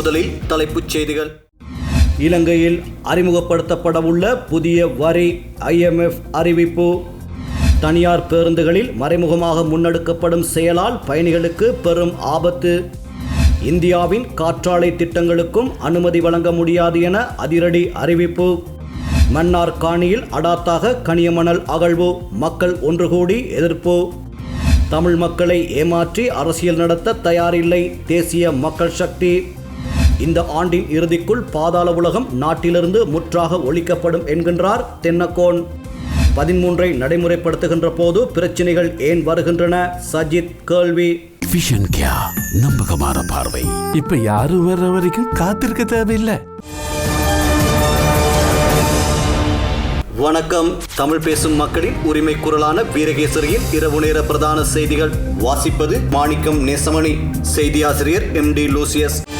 முதலில் தலைப்புச் செய்திகள். இலங்கையில் அறிமுகப்படுத்தப்படவுள்ள புதிய வரி ஐஎம்எஃப் அறிவிப்பு. தனியார் பேருந்துகளில் மறைமுகமாக முன்னெடுக்கப்படும் செயலால் பயணிகளுக்கு பெரும் ஆபத்து. இந்தியாவின் காற்றாலை திட்டங்களுக்கும் அனுமதி வழங்க முடியாது என அதிரடி அறிவிப்பு. மன்னார் காணியில் அடாத்தாக கனியமணல் அகழ்வு மக்கள் ஒன்று கூடி எதிர்ப்பு. தமிழ் மக்களை ஏமாற்றி அரசியல் நடத்த தயாரில்லை தேசிய மக்கள் சக்தி. இந்த ஆண்டின் இறுதிக்குள் பாதாள உலகம் நாட்டிலிருந்து முற்றாக ஒழிக்கப்படும் என்கின்றார் தென்னக்கோன். பதிமூன்றை நடைமுறைப்படுத்துகின்ற போது பிரச்சனைகள் ஏன் வருகின்றன? சஜித் கேள்வி. விஷன் கியா நம்பகமான பார்வை. இப்ப யாரும் வர்ற வரைக்கும் காத்திருக்க தேவையில்லை. வணக்கம். தமிழ் பேசும் மக்களின் உரிமை குரலான வீரகேசரியின் இரவு நேர பிரதான செய்திகள். வாசிப்பது மாணிக்கம் நேசமணி. செய்தியாசிரியர் எம் டி லூசியஸ்.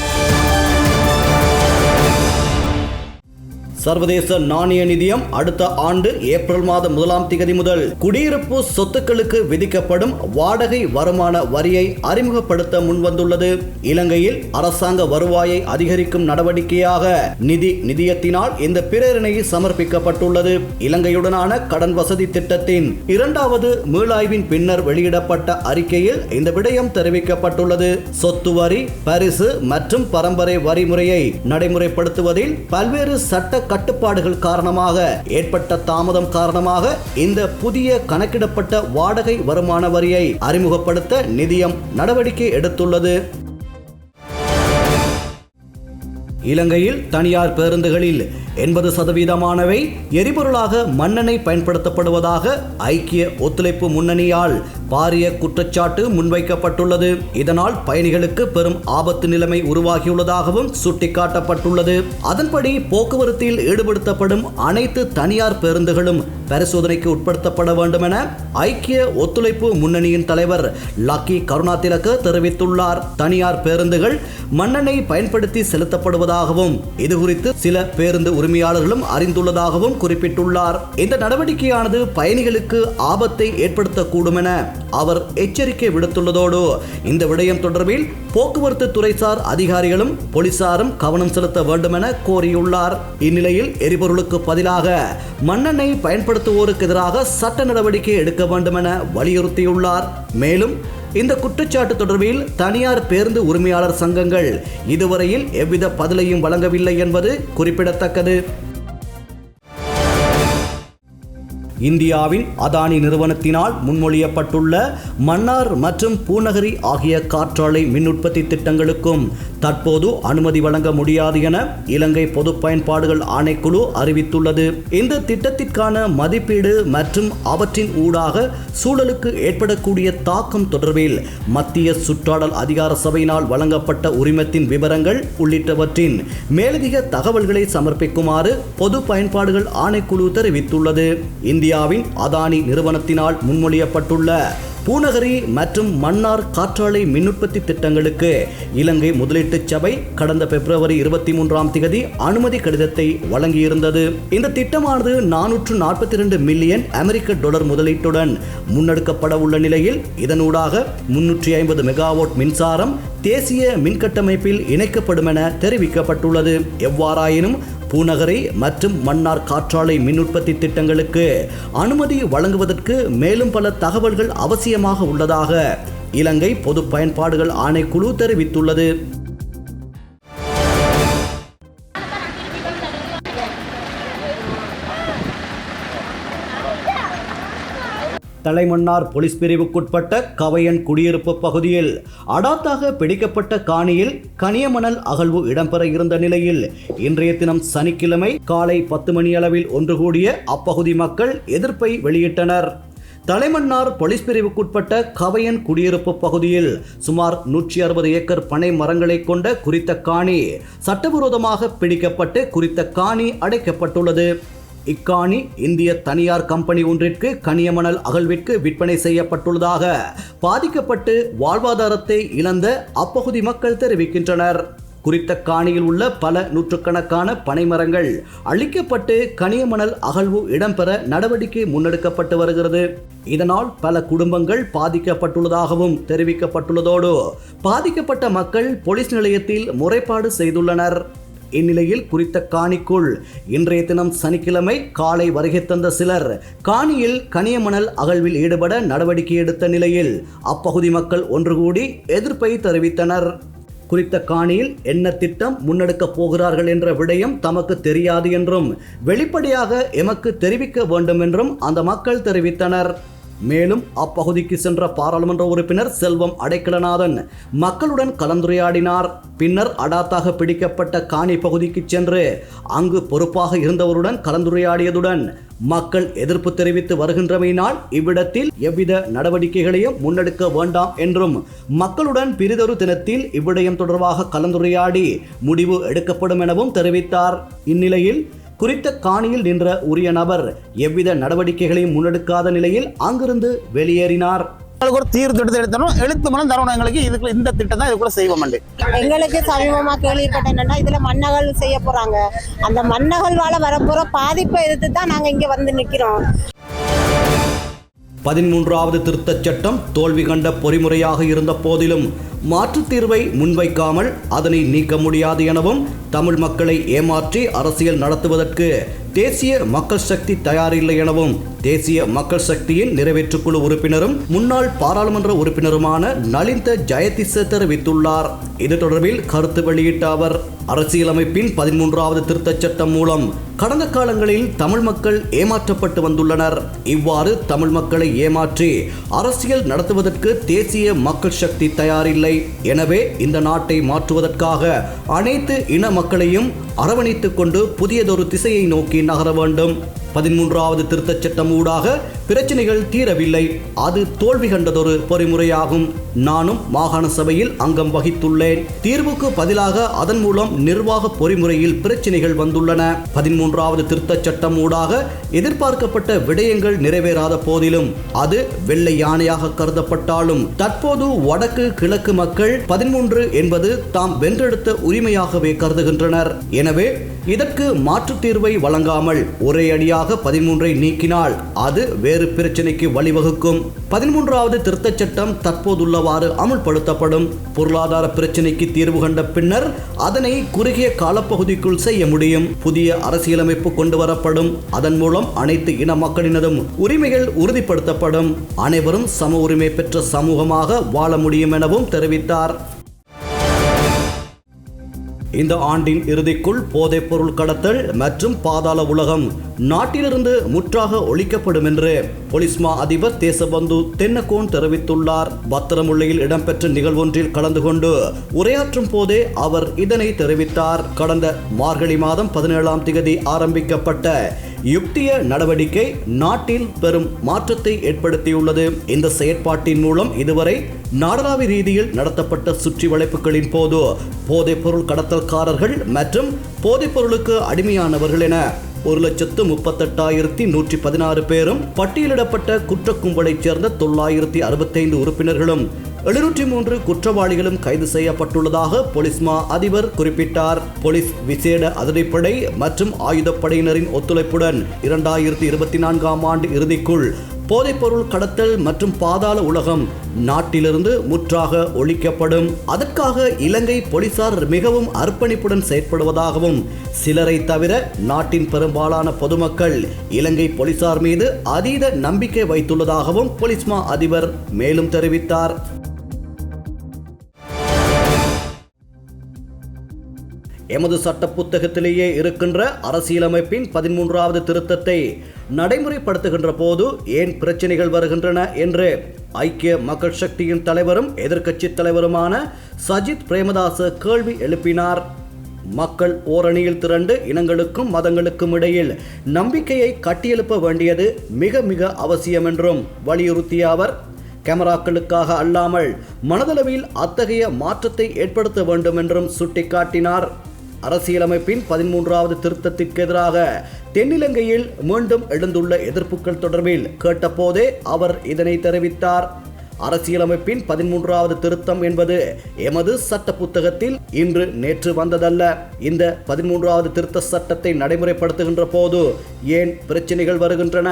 சர்வதேச நாணய நிதியம் அடுத்த ஆண்டு ஏப்ரல் மாதம் முதலாம் திகதி முதல் குடியிருப்பு சொத்துக்களுக்கு விதிக்கப்படும் வாடகை வருமான வரியை அறிமுகப்படுத்த முன்வந்துள்ளது. இலங்கையில் அரசாங்க வருவாயை அதிகரிக்கும் நடவடிக்கையாக நிதி நிதியத்தினால் இந்த பிரேரணை சமர்ப்பிக்கப்பட்டுள்ளது. இலங்கையுடனான கடன் வசதி திட்டத்தின் இரண்டாவது மீளாய்வின் பின்னர் வெளியிடப்பட்ட அறிக்கையில் இந்த விடயம் தெரிவிக்கப்பட்டுள்ளது. சொத்து வரி பரிசு மற்றும் பரம்பரை வரி முறையை நடைமுறைப்படுத்துவதில் பல்வேறு சட்ட கட்டுப்பாடுகள் காரணமாக ஏற்பட்ட தாமதம் காரணமாக இந்த புதிய கணக்கிடப்பட்ட வாடகை வருமான வரியை அறிமுகப்படுத்த நிதியம் நடவடிக்கை எடுத்துள்ளது. இலங்கையில் தனியார் பேருந்துகளில் எண்பது சதவீதமானவை எரிபொருளாக மண்ணெண்ணெய் பயன்படுத்தப்படுவதாக ஐக்கிய ஒத்துழைப்பு முன்னணியால் பாரிய குற்றச்சாட்டு முன்வைக்கப்பட்டுள்ளது. இதனால் பயணிகளுக்கு பெரும் ஆபத்து நிலைமை உருவாகியுள்ளதாகவும் சுட்டிக்காட்டப்பட்டுள்ளது. அதன்படி போக்குவரத்தில் ஈடுபடுத்தப்படும் அனைத்து தனியார் பேருந்துகளும் பரிசோதனைக்கு உட்படுத்தப்பட வேண்டும் என ஐக்கிய ஒத்துழைப்பு முன்னணியின் தலைவர் லக்கி கருணாதிலக தெரிவித்துள்ளார். தனியார் பேருந்துகள் மண்ணெண்ணெய் பயன்படுத்தி செலுத்தப்படுவதாகவும் இது குறித்து சில பேருந்து உரிமையாளர்களும் அறிந்துள்ளதாகவும் குறிப்பிட்டுள்ளார். இந்த நடவடிக்கையானது பயணிகளுக்கு ஆபத்தை ஏற்படுத்தக்கூடும் என அவர் எச்சரிக்கை விடுத்துள்ளதோடு இந்த விடயம் தொடர்பில் போக்குவரத்து துறைசார் அதிகாரிகளும் போலீசாரும் கவனம் செலுத்த வேண்டும் என கோரியுள்ளார். இந்நிலையில் எரிபொருளுக்கு பதிலாக மண்ணெண்ணெய் பயன்படுத்துவோருக்கு எதிராக சட்ட நடவடிக்கை எடுக்க வேண்டும் என வலியுறுத்தியுள்ளார். மேலும் இந்த குற்றச்சாட்டு தொடர்பில் தனியார் பேருந்து உரிமையாளர் சங்கங்கள் இதுவரையில் எவ்வித பதிலையும் வழங்கவில்லை என்பது குறிப்பிடத்தக்கது. இந்தியாவின் அதானி நிறுவனத்தினால் முன்மொழியப்பட்டுள்ள மன்னார் மற்றும் பூநகரி ஆகிய காற்றாலை மின் உற்பத்தி திட்டங்களுக்கும் தற்போது அனுமதி வழங்க முடியாது என இலங்கை பொது பயன்பாடுகள் ஆணைக்குழு அறிவித்துள்ளது. இந்த திட்டத்திற்கான மதிப்பீடு மற்றும் அவற்றின் ஊடாக சூழலுக்கு ஏற்படக்கூடிய தாக்கம் தொடர்பில் மத்திய சுற்றாடல் அதிகார சபையினால் வழங்கப்பட்ட உரிமத்தின் விவரங்கள் உள்ளிட்டவற்றின் மேலதிக தகவல்களை சமர்ப்பிக்குமாறு பொது பயன்பாடுகள் ஆணைக்குழு தெரிவித்துள்ளது. இந்தியாவின் அதானி நிறுவனத்தினால் முன்மொழியப்பட்டுள்ள பூநகரி மற்றும் மன்னார் காற்றாலை மின் உற்பத்தி திட்டங்களுக்கு இலங்கை முதலீட்டு சபை கடந்த பிப்ரவரி இருபத்தி மூன்றாம் தேதி அனுமதி கடிதத்தை வழங்கியிருந்தது. இந்த திட்டமானது நானூற்று நாற்பத்தி இரண்டு மில்லியன் அமெரிக்க டாலர் முதலீட்டுடன் முன்னெடுக்கப்பட உள்ள நிலையில் இதனூடாக முன்னூற்றி ஐம்பது மெகாவாட் மின்சாரம் தேசிய மின்கட்டமைப்பில் இணைக்கப்படும் என தெரிவிக்கப்பட்டுள்ளது. எவ்வாறாயினும் பூநகரி மற்றும் மன்னார் காற்றாலை மின் உற்பத்தி திட்டங்களுக்கு அனுமதி வழங்குவதற்கு மேலும் பல தகவல்கள் அவசியமாக உள்ளதாக இலங்கை பொது பயன்பாடுகள் ஆணைக்குழு தெரிவித்துள்ளது. தலைமன்னார் போலீஸ் பிரிவுக்குட்பட்ட கவையன் குடியிருப்பு பகுதியில் அடாத்தாக பிடிக்கப்பட்ட காணியில் கனியமணல் அகழ்வு இடம்பெற இருந்த நிலையில் இன்றைய தினம் சனிக்கிழமை காலை பத்து மணி அளவில் ஒன்று கூடிய அப்பகுதி மக்கள் எதிர்ப்பை வெளியிட்டனர். தலைமன்னார் போலீஸ் பிரிவுக்குட்பட்ட கவையன் குடியிருப்பு பகுதியில் சுமார் நூற்றி அறுபது ஏக்கர் பனை மரங்களை கொண்ட குறித்த காணி சட்டவிரோதமாக பிடிக்கப்பட்டு குறித்த காணி அடைக்கப்பட்டுள்ளது. இக்காணி இந்திய தனியார் கம்பெனி ஒன்றிற்கு கனியமணல் அகழ்விற்கு விற்பனை செய்யப்பட்டுள்ளதாக பாதிக்கப்பட்டு வாழ்வாதாரத்தை இழந்த அப்பகுதி மக்கள் தெரிவிக்கின்றனர். குறித்த காணியில் உள்ள பல நூற்றுக்கணக்கான பனைமரங்கள் அழிக்கப்பட்டு கனியமணல் அகழ்வு இடம்பெற நடவடிக்கை முன்னெடுக்கப்பட்டு வருகிறது. இதனால் பல குடும்பங்கள் பாதிக்கப்பட்டுள்ளதாகவும் தெரிவிக்கப்பட்டுள்ளதோடு பாதிக்கப்பட்ட மக்கள் போலீஸ் நிலையத்தில் முறைப்பாடு செய்துள்ளனர். இந்நிலையில் குறித்த காணிக்குள் இன்றைய தினம் சனிக்கிழமை காலை வருகை தந்த சிலர் காணியில் கனியமணல் அகழ்வில் ஈடுபட நடவடிக்கை எடுத்த நிலையில் அப்பகுதி மக்கள் ஒன்று கூடி எதிர்ப்பை தெரிவித்தனர். குறித்த காணியில் என்ன திட்டம் முன்னெடுக்கப் போகிறார்கள் என்ற விடயம் தமக்கு தெரியாது என்றும் வெளிப்படையாக எமக்கு தெரிவிக்க வேண்டும் என்றும் அந்த மக்கள் தெரிவித்தனர். மேலும் அப்பகுதிக்கு சென்ற பாராளுமன்ற உறுப்பினர் செல்வம் அடைக்கலநாதன் மக்களுடன் கலந்துரையாடினார். பின்னர் அடாத்தாக பிடிக்கப்பட்ட காணி பகுதிக்கு சென்று அங்கு பொறுப்பாக இருந்தவருடன் கலந்துரையாடியதுடன் மக்கள் எதிர்ப்பு தெரிவித்து வருகின்றமையினால் இவ்விடத்தில் எவ்வித நடவடிக்கைகளையும் முன்னெடுக்க வேண்டாம் என்றும் மக்களுடன் பிரிதொரு தினத்தில் இவ்விடயம் தொடர்பாக கலந்துரையாடி முடிவு எடுக்கப்படும் எனவும் தெரிவித்தார். இந்நிலையில் குறித்த காணியில் நின்ற உரிய நபர் எவ்வித நடவடிக்கைகளையும் முன்னெடுக்காத நிலையில் அங்கிருந்து வெளியேறினார். எங்களுக்கு ஒரு தீர்வு திட்டத்தை எடுத்தணும் எழுத்து மூலம் தரணும் எங்களுக்கு இதுக்குள்ள இந்த திட்டம் தான் இதுக்குள்ள செய்வோம் எங்களுக்கு சமீபமா கேள்விப்பட்ட என்னன்னா இதுல மண்ணகல் செய்ய போறாங்க. அந்த மண்ணகல்வால வரப்போற பாதிப்பை எதிர்த்து தான் நாங்க இங்க வந்து நிக்கிறோம். பதிமூன்றாவது திருத்தச் சட்டம் தோல்வி கண்ட பொறிமுறையாக இருந்த போதிலும் மாற்றுத் தீர்வை முன்வைக்காமல் அதனை நீக்க முடியாது எனவும் தமிழ் மக்களை ஏமாற்றி அரசியல் நடத்துவதற்கு தேசிய மக்கள் சக்தி தயாரில்லை எனவும் தேசிய மக்கள் சக்தியின் நிறைவேற்றுக்குழு உறுப்பினரும் முன்னாள் பாராளுமன்ற உறுப்பினருமான நலிந்த ஜெயதிச தெரிவித்துள்ளார். இது தொடர்பில் கருத்து வெளியிட்ட அவர் அரசியலமைப்பின் பதிமூன்றாவது திருத்தச் சட்டம் மூலம் கடந்த காலங்களில் தமிழ் மக்கள் ஏமாற்றப்பட்டு வந்துள்ளனர். இவ்வாறு தமிழ் மக்களை ஏமாற்றி அரசியல் நடத்துவதற்கு தேசிய மக்கள் சக்தி தயாரில்லை எனவே இந்த நாட்டை மாற்றுவதற்காக அனைத்து இன மக்களையும் அரவணைத்துக் கொண்டு புதியதொரு திசையை நோக்கி நகர வேண்டும். பதிமூன்றாவது திருத்தச் சட்டம் ஊடாக பிரச்சனைகள் தீரவில்லை. அது தோல்வி கண்டதொரு பொறிமுறையாகும். நானும் மாகாண சபையில் அங்கம் வகித்துள்ளேன். தீர்வுக்கு பதிலாக அதன் மூலம் நிர்வாக பொறிமுறையில் பிரச்சனைகள் வந்துள்ளன. பதிமூன்றாவது திருத்தச் சட்டம் ஊடாக எதிர்பார்க்கப்பட்ட விடயங்கள் நிறைவேறாத போதிலும் அது வெள்ளை யானையாக கருதப்பட்டாலும் தற்போது வடக்கு கிழக்கு மக்கள் பதிமூன்று என்பது தாம் வென்றெடுத்த உரிமையாகவே கருதுகின்றனர். எனவே இதற்கு மாற்றுத் தீர்வை வழங்காமல் ஒரே அடியாக பதிமூன்றை நீக்கினால் அது வேறு பல்வேறு பிரச்சினைக்கு வழிவகுக்கும். பதிமூன்றாவது திருத்தச் சட்டம் தற்போதுள்ளவாறு அமுல்படுத்தப்படும். பொருளாதார பிரச்சினைக்கு தீர்வு கண்ட பின்னர் அதனை குறுகிய காலப்பகுதிக்குள் செய்ய முடியும். புதிய அரசியலமைப்பு கொண்டு வரப்படும் அதன் மூலம் அனைத்து இன மக்களினதும் உரிமைகள் உறுதிப்படுத்தப்படும். அனைவரும் சம உரிமை பெற்ற சமூகமாக வாழ முடியும் எனவும் தெரிவித்தார். இந்த ஆண்டின் இறுதிக்குள் போதைப்பொருள் கடத்தல் மற்றும் பாதாள உலகம் நாட்டிலிருந்து முற்றாக ஒழிக்கப்படும் என்று பொலிஸ்மா அதிபர் தேசபந்து தென்னகோன் தெரிவித்துள்ளார். பத்திரமுல்லையில் இடம்பெற்ற நிகழ்வொன்றில் கலந்து கொண்டு உரையாற்றும் போதே அவர் இதனை தெரிவித்தார். கடந்த மார்கழி மாதம் பதினேழாம் திகதி ஆரம்பிக்கப்பட்ட யுக்திய நடவடிக்கை நாட்டில் பெரும் மாற்றத்தை ஏற்படுத்தியுள்ளது. இந்த செயற்பாட்டின் மூலம் இதுவரை நாடளாவிய ரீதியில் நடத்தப்பட்ட சுற்றி வளைப்புகளின் போது போதைப்பொருள் கடத்தல்காரர்கள் மற்றும் போதைப்பொருளுக்கு அடிமையானவர்கள் என ஒரு லட்சத்து முப்பத்தெட்டாயிரத்தி நூற்றி பதினாறு பேரும் பட்டியலிடப்பட்ட குற்ற கும்பலைச் சேர்ந்த தொள்ளாயிரத்தி அறுபத்தைந்து உறுப்பினர்களும் எழுநூற்றி மூன்று குற்றவாளிகளும் கைது செய்யப்பட்டுள்ளதாக பொலிஸ்மா அதிபர் குறிப்பிட்டார். போலீஸ் விசேட அதிரடிப்படை மற்றும் ஆயுதப்படையினரின் ஒத்துழைப்புடன் இரண்டாயிரத்தி இருபத்தி நான்காம் ஆண்டு இறுதிக்குள் போதைப்பொருள் கடத்தல் மற்றும் பாதாள உலகம் நாட்டிலிருந்து முற்றாக ஒழிக்கப்படும். அதற்காக இலங்கை போலீசார் மிகவும் அர்ப்பணிப்புடன் செயற்படுவதாகவும் சிலரை தவிர நாட்டின் பெரும்பாலான பொதுமக்கள் இலங்கை போலீசார் மீது அதீத நம்பிக்கை வைத்துள்ளதாகவும் போலீஸ்மா அதிபர் மேலும் தெரிவித்தார். எமது சட்ட புத்தகத்திலேயே இருக்கின்ற அரசியலமைப்பின் பதிமூன்றாவது திருத்தத்தை நடைமுறைப்படுத்துகின்ற போது ஏன் பிரச்சனைகள் வருகின்றன என்று ஐக்கிய மக்கள் சக்தியின் தலைவரும் எதிர்க்கட்சி தலைவருமான சஜித் பிரேமதாச கேள்வி எழுப்பினார். மக்கள் ஓரணியில் திரண்டு இனங்களுக்கும் மதங்களுக்கும் இடையில் நம்பிக்கையை கட்டியெழுப்ப வேண்டியது மிக மிக அவசியம் என்றும் வலியுறுத்திய அவர். கேமராக்களுக்காக அல்லாமல் மனதளவில் அத்தகைய மாற்றத்தை ஏற்படுத்த வேண்டும் என்றும் சுட்டிக்காட்டினார். அரசியலமைப்பின் பதிமூன்றாவது திருத்தத்திற்கு எதிராக தென்னிலங்கையில் மீண்டும் எழுந்துள்ள எதிர்ப்புகள் தொடர்பில் கேட்டபோதே அவர் இதனை தெரிவித்தார். அரசியலமைப்பின் பதிமூன்றாவது திருத்தம் என்பது எமது சட்ட புத்தகத்தில் இன்று நேற்று வந்ததல்ல. இந்த பதிமூன்றாவது திருத்த சட்டத்தை நடைமுறைப்படுத்துகின்ற போது ஏன் பிரச்சனைகள் வருகின்றன?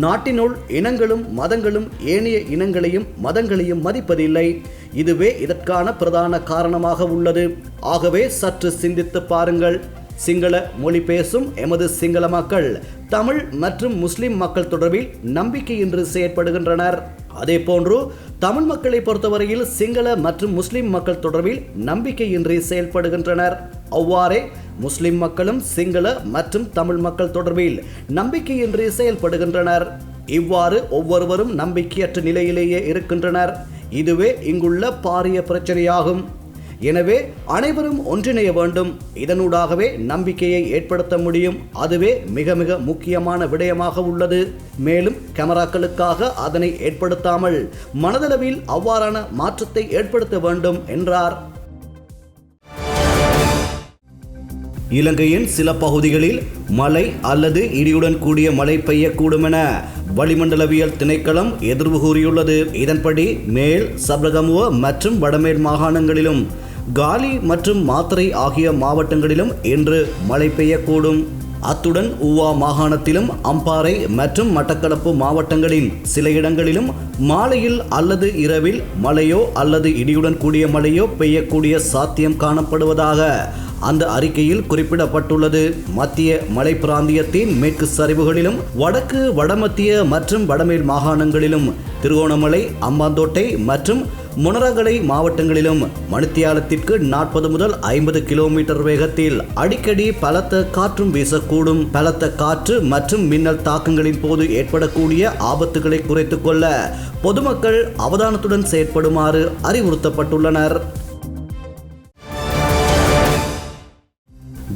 நாட்டினுள் இனங்களும் மதங்களும் ஏனைய இனங்களையும் மதங்களையும் மதிப்பதில்லை. இதுவே இதற்கான பிரதான காரணமாக உள்ளது. ஆகவே சற்று சிந்தித்து பாருங்கள். சிங்கள மொழி பேசும் எமது சிங்கள மக்கள் தமிழ் மற்றும் முஸ்லிம் மக்கள் தொடர்பில் நம்பிக்கையின்றி செயற்படுகின்றனர். அதே போன்று தமிழ் மக்களை பொறுத்தவரையில் சிங்கள மற்றும் முஸ்லிம் மக்கள் தொடர்பில் நம்பிக்கையின்றி செயல்படுகின்றனர். அவ்வாறே முஸ்லிம் மக்களும் சிங்கள மற்றும் தமிழ் மக்கள் தொடர்பில் நம்பிக்கையின்றி செயல்படுகின்றனர். இவ்வாறு ஒவ்வொருவரும் நம்பிக்கையற்ற நிலையிலேயே இருக்கின்றனர். இதுவே இங்குள்ள பாரிய பிரச்சனையாகும். எனவே அனைவரும் ஒன்றிணைய வேண்டும். இதனூடாகவே நம்பிக்கையை ஏற்படுத்த முடியும். அதுவே மிக மிக முக்கியமான விடயமாக உள்ளது. மேலும் கேமராக்களுக்காக அதனை ஏற்படுத்தாமல் மனதளவில் அவ்வாறான மாற்றத்தை ஏற்படுத்த வேண்டும் என்றார். இலங்கையின் சில பகுதிகளில் மழை அல்லது இடியுடன் கூடிய மழை பெய்யக்கூடும் என வளிமண்டலவியல் திணைக்களம் எதிர்வு கூறியுள்ளது. இதன்படி மேல் சப்ரகமுவ மற்றும் வடமேல் மாகாணங்களிலும் காலி மற்றும் மாத்திரை ஆகிய மாவட்டங்களிலும் இன்று மழை பெய்யக்கூடும். அத்துடன் ஊவா மாகாணத்திலும் அம்பாறை மற்றும் மட்டக்களப்பு மாவட்டங்களின் சில இடங்களிலும் மாலையில் அல்லது இரவில் மழையோ அல்லது இடியுடன் கூடிய மழையோ பெய்யக்கூடிய சாத்தியம் காணப்படுவதாக அந்த அறிக்கையில் குறிப்பிடப்பட்டுள்ளது. மத்திய மலை பிராந்தியத்தின் மேற்கு சரிவுகளிலும் வடக்கு வடமத்திய மற்றும் வடமேல் மாகாணங்களிலும் திருகோணமலை அம்பாந்தோட்டை மற்றும் முனரகலை மாவட்டங்களிலும் மணித்தியாலத்திற்கு நாற்பது முதல் ஐம்பது கிலோமீட்டர் வேகத்தில் அடிக்கடி பலத்த காற்றும் வீசக்கூடும். பலத்த காற்று மற்றும் மின்னல் தாக்கங்களின் போது ஏற்படக்கூடிய ஆபத்துகளை குறைத்துக் கொள்ள பொதுமக்கள் அவதானத்துடன் செயற்படுமாறு அறிவுறுத்தப்பட்டுள்ளனர்.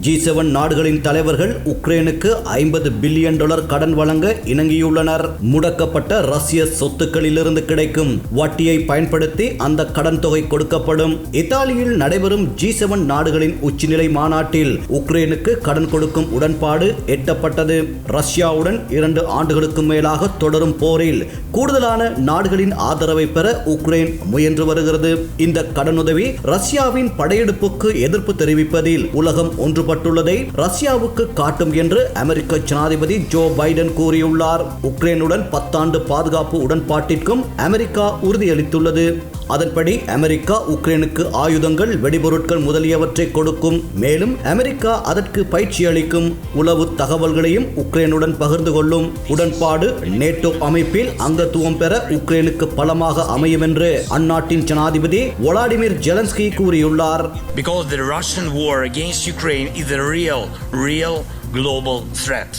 ஜி செவன் நாடுகளின் தலைவர்கள் உக்ரைனுக்கு ஐம்பது பில்லியன் டாலர் கடன் வழங்க இணங்கியுள்ளனர். முடக்கப்பட்ட ரஷ்ய சொத்துக்களிலிருந்து கிடைக்கும் வட்டியை பயன்படுத்தி அந்த கடன் தொகை கொடுக்கப்படும். இத்தாலியில் நடைபெறும் ஜி செவன் நாடுகளின் உச்சிநிலை மாநாட்டில் உக்ரைனுக்கு கடன் கொடுக்கும் உடன்பாடு எட்டப்பட்டது. ரஷ்யாவுடன் இரண்டு ஆண்டுகளுக்கு மேலாக தொடரும் போரில் கூடுதலான நாடுகளின் ஆதரவை பெற உக்ரைன் முயன்று வருகிறது. இந்த கடனுதவி ரஷ்யாவின் படையெடுப்புக்கு எதிர்ப்பு தெரிவிப்பதில் உலகம் ஒன்று ஈடுபட்டுள்ளதை ரஷ்யாவுக்கு காட்டும் என்று அமெரிக்க ஜனாதிபதி ஜோ பைடன் கூறியுள்ளார். உக்ரைனுடன் பத்தாண்டு பாதுகாப்பு உடன்பாட்டிற்கும் அமெரிக்கா உறுதியளித்துள்ளது. அதன்படி அமெரிக்கா உக்ரைனுக்கு ஆயுதங்கள் வெடிபொருட்கள் முதலியவற்றை கொடுக்கும் மேலும் அமெரிக்கா அதற்கு பயிற்சி அளிக்கும் உளவு தகவல்களையும் உக்ரைனுடன் பகிர்ந்து கொள்ளும் உடன்பாடு நேட்டோ அமைப்பில் அங்கத்துவம் பெற உக்ரைனுக்கு பலமாக அமையும் என்று அந்நாட்டின் ஜனாதிபதி ஒலாடிமிர் ஜெலன்ஸ்கி கூறியுள்ளார் because the Russian war against Ukraine is a real, real global threat.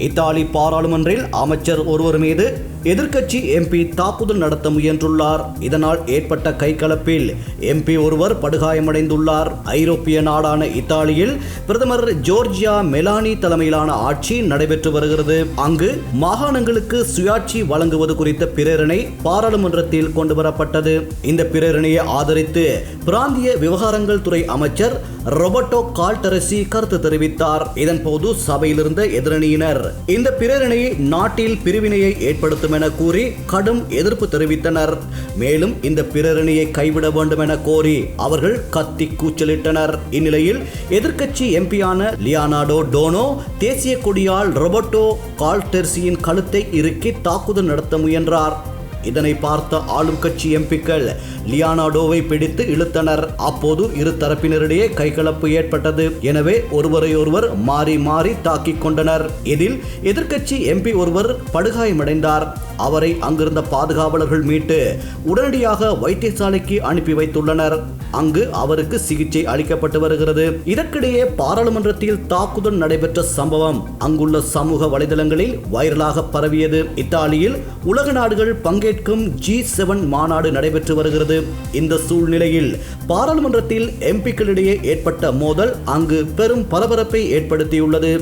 Italy பாராளுமன்றில் அமைச்சர் ஒருவர் மீது எதிர்க்கட்சி எம்பி தாக்குதல் நடத்த முயன்றுள்ளார். இதனால் ஏற்பட்ட கைகலப்பில் எம்பி ஒருவர் படுகாயமடைந்துள்ளார். ஐரோப்பிய நாடான இத்தாலியில் பிரதமர் ஜோர்ஜியா மெலானி தலைமையிலான ஆட்சி நடைபெற்று வருகிறது. அங்கு மாகாணங்களுக்கு சுயாட்சி வழங்குவது குறித்த பிரேரணை பாராளுமன்றத்தில் கொண்டு வரப்பட்டது இந்த பிரேரணையை ஆதரித்து பிராந்திய விவகாரங்கள் துறை அமைச்சர் ரொபர்டோ கால்டரசி கருத்து தெரிவித்தார். இதன்போது சபையிலிருந்த எதிரணியினர் இந்த பிரேரணையை நாட்டில் பிரிவினையை ஏற்படுத்தும் என கூறி கடும் எதிர்ப்பு தெரிவித்தனர். மேலும் இந்த பிரரணியை கைவிட வேண்டும் என கோரி அவர்கள் கத்தி கூச்சலிட்டனர். இந்நிலையில் எதிர்க்கட்சி எம்பியான லியானாடோ டோனோ தேசிய கொடியால் ரொபர்டோ கால்டெர்சியின் கழுத்தை இறுக்கி தாக்குதல் நடத்த முயன்றார். இதனை பார்த்த ஆளும் கட்சி எம்பிக்கள் லியானாடோவை பிடித்து இழுத்தனர். அப்போது இரு தரப்பினரிடையே கைகலப்பு ஏற்பட்டது. எனவே ஒருவரையொருவர் மாறி மாறி தாக்கிக் கொண்டனர். இதில் எதிர்க்கட்சி எம்பி ஒருவர் படுகாயமடைந்தார். அவரை அங்கிருந்த பாதுகாவலர்கள் மீட்டு உடனடியாக வைத்தியசாலைக்கு அனுப்பி வைத்துள்ளனர். அங்கு அவருக்கு சிகிச்சை அளிக்கப்பட்டு வருகிறது. இதற்கிடையே பாராளுமன்றத்தில் தாக்குதல் நடைபெற்ற சம்பவம் அங்குள்ள சமூக வலைதளங்களில் வைரலாக பரவியது. இத்தாலியில் உலக நாடுகள் பங்கேற்கும் ஜி செவன் மாநாடு நடைபெற்று வருகிறது. இந்த சூழ்நிலையில் பாராளுமன்றத்தில் எம்பிக்களிடையே ஏற்பட்ட மோதல் அங்கு பெரும் பரபரப்பை ஏற்படுத்தியுள்ளது.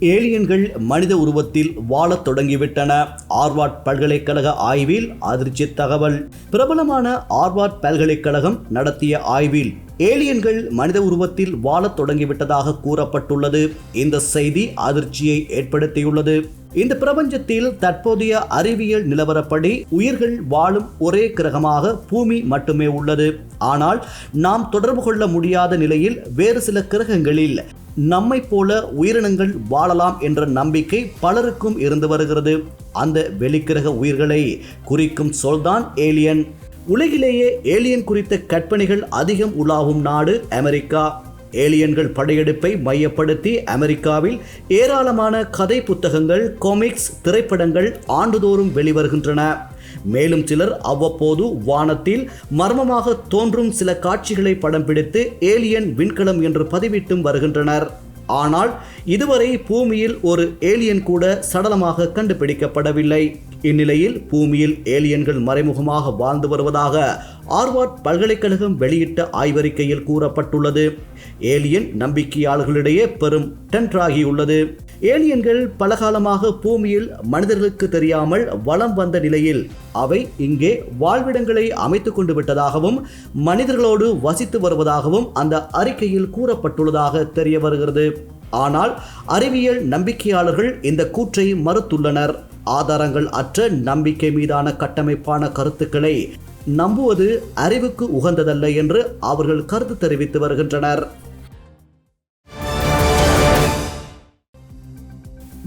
ஏலியன்கள் மனித உருவத்தில் வாழத் தொடங்கிவிட்டன. ஆர்வார்ட் பல்கலைக்கழக ஆய்வில் அதிர்ச்சி தகவல். பிரபலமான ஆர்வார்ட் பல்கலைக்கழகம் நடத்திய ஆய்வில் ஏலியன்கள் மனித உருவத்தில் வாழத் தொடங்கிவிட்டதாக கூறப்பட்டுள்ளது. இந்த செய்தி அதிர்ச்சியை ஏற்படுத்தியுள்ளது. இந்த பிரபஞ்சத்தில் தற்போதைய அறிவியல் நிலவரப்படி உயிர்கள் வாழும் ஒரே கிரகமாக பூமி மட்டுமே உள்ளது. ஆனால் நாம் தொடர்பு கொள்ள முடியாத நிலையில் வேறு சில கிரகங்களில் நம்மைப் போல உயிரினங்கள் வாழலாம் என்ற நம்பிக்கை பலருக்கும் இருந்து வருகிறது. அந்த வெளிக்கிரக உயிர்களை குறிக்கும் சொல்தான் ஏலியன். உலகிலேயே ஏலியன் குறித்த கற்பனைகள் அதிகம் உலாவும் நாடு அமெரிக்கா. ஏலியன்கள் படையெடுப்பை மையப்படுத்தி அமெரிக்காவில் ஏராளமான கதை புத்தகங்கள் காமிக்ஸ் திரைப்படங்கள் ஆண்டுதோறும் வெளிவருகின்றன. மேலும் சிலர் அவ்வப்போது வானத்தில் மர்மமாக தோன்றும் சில காட்சிகளை படம் பிடித்து ஏலியன் விண்கலம் என்று பதிவிட்டும் வருகின்றனர். ஆனால் இதுவரை பூமியில் ஒரு ஏலியன் கூட சடலமாக கண்டுபிடிக்கப்படவில்லை. இந்நிலையில் பூமியில் ஏலியன்கள் மறைமுகமாக வாழ்ந்து வருவதாக ஆர்வார்ட் பல்கலைக்கழகம் வெளியிட்ட ஆய்வறிக்கையில் கூறப்பட்டுள்ளது. ஏலியன் நம்பிக்கையாளர்களிடையே பெரும் டென்ட்ராகியுள்ளது ஏலியன்கள் பலகாலமாக பூமியில் மனிதர்களுக்கு தெரியாமல் வலம் வந்த நிலையில் அவை இங்கே வாழ்விடங்களை அமைத்துக் கொண்டு விட்டதாகவும் மனிதர்களோடு வசித்து வருவதாகவும் அந்த அறிக்கையில் கூறப்பட்டுள்ளதாக தெரிய வருகிறது. ஆனால் அறிவியல் நம்பிக்கையாளர்கள் இந்த கூற்றை மறுத்துள்ளனர். ஆதாரங்கள் அற்ற நம்பிக்கை மீதான கட்டமைப்பான கருத்துக்களை நம்புவது அறிவுக்கு உகந்ததல்ல என்று அவர்கள் கருத்து தெரிவித்து வருகின்றனர்.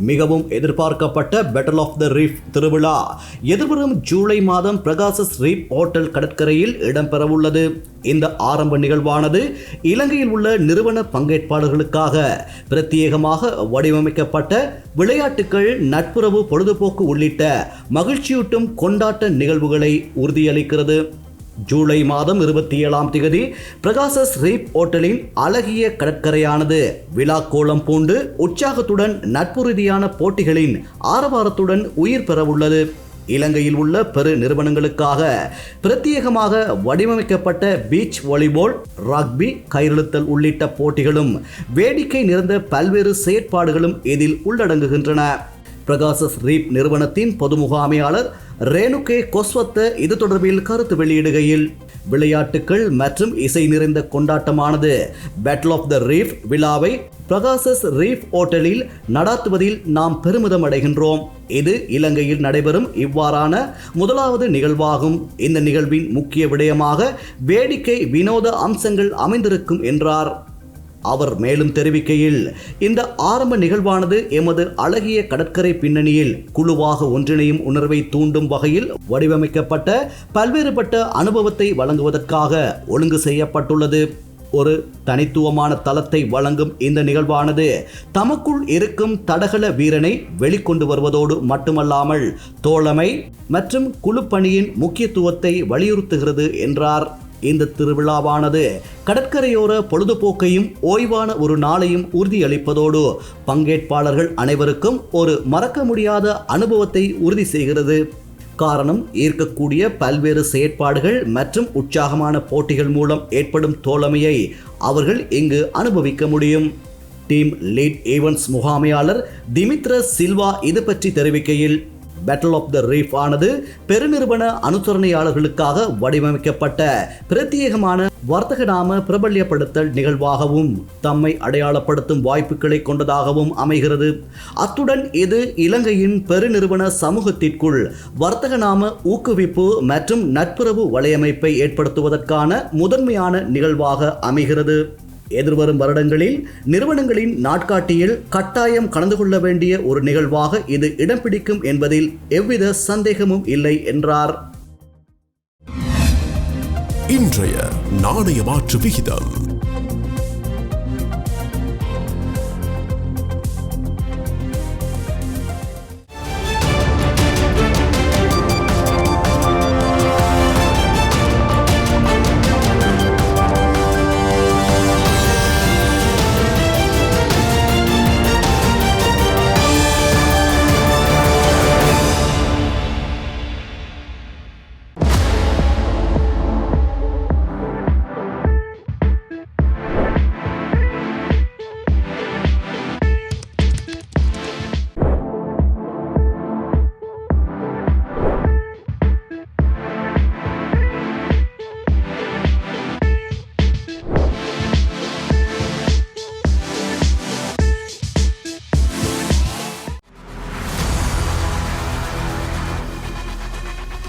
மிகவும் எதிர்பார்க்கப்பட்ட பெட்டல் ஆஃப் த ரீஃப் திருவிழா. எதிர்வரும் ஜூலை மாதம் பிரகாசஸ் ரீப் ஹோட்டல் கடற்கரையில் இடம்பெறவுள்ளது. இந்த ஆரம்ப நிகழ்வானது இலங்கையில் உள்ள நிறுவன பங்கேற்பாளர்களுக்காக பிரத்யேகமாக வடிவமைக்கப்பட்ட விளையாட்டுகள் நட்புறவு பொழுதுபோக்கு உள்ளிட்ட மகிழ்ச்சியூட்டும் கொண்டாட்ட நிகழ்வுகளை உறுதியளிக்கிறது. ஜூலை மாதம் இருபத்தி ஏழாம் தேதி பிரகாசஸ் ரீப் ஹோட்டலின் அழகிய கடற்கரையானது விழா கோலம் பூண்டு உற்சாகத்துடன் நட்பு ரீதியான போட்டிகளின் ஆரவாரத்துடன் உயிர் பெறவுள்ளது. இலங்கையில் உள்ள பெரு நிறுவனங்களுக்காக பிரத்யேகமாக வடிவமைக்கப்பட்ட பீச் வாலிபால் ரக்பி கயிறுழுத்தல் உள்ளிட்ட போட்டிகளும் வேடிக்கை நிறைந்த பல்வேறு செயற்பாடுகளும் இதில் உள்ளடங்குகின்றன. பிரகாசஸ் ரீப் நிறுவனத்தின் பொது முகாமையாளர் ரேணுகே கொஸ்வத்த இது தொடர்பில் கருத்து வெளியிடுகையில் விளையாட்டுகள் மற்றும் இசை நிறைந்த கொண்டாட்டமானது பேட்டில் ஆஃப் த ரீஃப் விழாவை பிரகாசஸ் ரீஃப் ஹோட்டலில் நடாத்துவதில் நாம் பெருமிதம் அடைகின்றோம். இது இலங்கையில் நடைபெறும் இவ்வாறான முதலாவது நிகழ்வாகும். இந்த நிகழ்வின் முக்கிய விடயமாக வேடிக்கை வினோத அம்சங்கள் அமைந்திருக்கும் என்றார். அவர் மேலும் தெரிவிக்கையில் இந்த ஆரம்ப நிகழ்வானது எமது அழகிய கடற்கரை பின்னணியில் குழுவாக ஒன்றிணையும் உணர்வை தூண்டும் வகையில் வடிவமைக்கப்பட்ட பல்வேறுபட்ட அனுபவத்தை வழங்குவதற்காக ஒழுங்கு செய்யப்பட்டுள்ளது. ஒரு தனித்துவமான தளத்தை வழங்கும் இந்த நிகழ்வானது தமக்குள் இருக்கும் தடகள வீரனை வெளிக்கொண்டு வருவதோடு மட்டுமல்லாமல் தோழமை மற்றும் குழுப்பணியின் முக்கியத்துவத்தை வலியுறுத்துகிறது என்றார். இந்த திருவிழாவானது கடற்கரையோர பொழுதுபோக்கையும் ஓய்வான ஒரு நாளையும் உறுதியளிப்பதோடு பங்கேற்பாளர்கள் அனைவருக்கும் ஒரு மறக்க முடியாத அனுபவத்தை உறுதி செய்கிறது. காரணம் ஈர்க்கக்கூடிய பல்வேறு செயற்பாடுகள் மற்றும் உற்சாகமான போட்டிகள் மூலம் ஏற்படும் தோழமையை அவர்கள் இங்கு அனுபவிக்க முடியும். டீம் லீட் ஈவென்ட்ஸ் முகாமையாளர் திமித்ர சில்வா இது பற்றி தெரிவிக்கையில் பேட்டில் ஆஃப் த ரீஃப் ஆனது பெருநிறுவன அனுசரணையாளர்களுக்காக வடிவமைக்கப்பட்ட பிரத்யேகமான வர்த்தக நாம பிரபல்யப்படுத்தல் நிகழ்வாகவும் தம்மை அடையாளப்படுத்தும் வாய்ப்புகளை கொண்டதாகவும் அமைகிறது. அத்துடன் இது இலங்கையின் பெருநிறுவன சமூகத்திற்குள் வர்த்தக நாம ஊக்குவிப்பு மற்றும் நட்புறவு வலையமைப்பை ஏற்படுத்துவதற்கான முதன்மையான நிகழ்வாக அமைகிறது. எதிர்வரும் வருடங்களில் நிறுவனங்களின் நாட்காட்டியில் கட்டாயம் கலந்து கொள்ள வேண்டிய ஒரு நிகழ்வாக இது இடம் பிடிக்கும் என்பதில் எவ்வித சந்தேகமும் இல்லை என்றார். இன்றைய நாணய மாற்று விகிதம்.